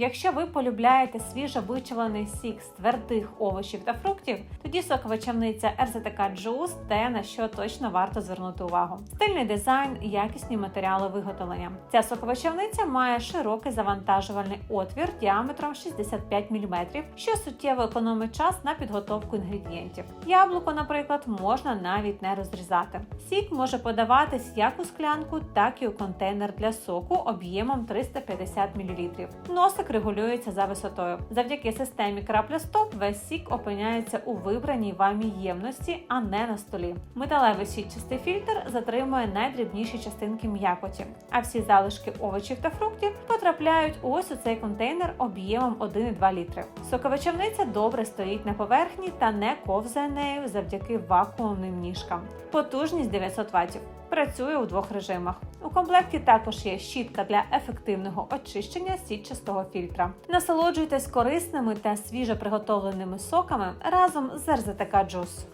Якщо ви полюбляєте свіжо вичавлений сік з твердих овочів та фруктів, тоді соковичавниця РЗТК Juice те, на що точно варто звернути увагу. Стильний дизайн, якісні матеріали виготовлення. Ця соковичавниця має широкий завантажувальний отвір діаметром 65 мм, що суттєво економить час на підготовку інгредієнтів. Яблуко, наприклад, можна навіть не розрізати. Сік може подаватись як у склянку, так і у контейнер для соку об'ємом 350 мл. Носик регулюється за висотою. Завдяки системі крапля стоп весь сік опиняється у вибраній вамі ємності, а не на столі. Металевий сітчастий фільтр затримує найдрібніші частинки м'якоті, а всі залишки овочів та фруктів потрапляють ось у цей контейнер об'ємом 1,2 літри. Соковичавниця добре стоїть на поверхні та не ковзає нею завдяки вакуумним ніжкам. Потужність 900 Вт. Працює у двох режимах. У комплекті також є щітка для ефективного очищення сітчастого фільтра. Насолоджуйтесь корисними та свіже приготовленими соками разом з РЗТК Juice.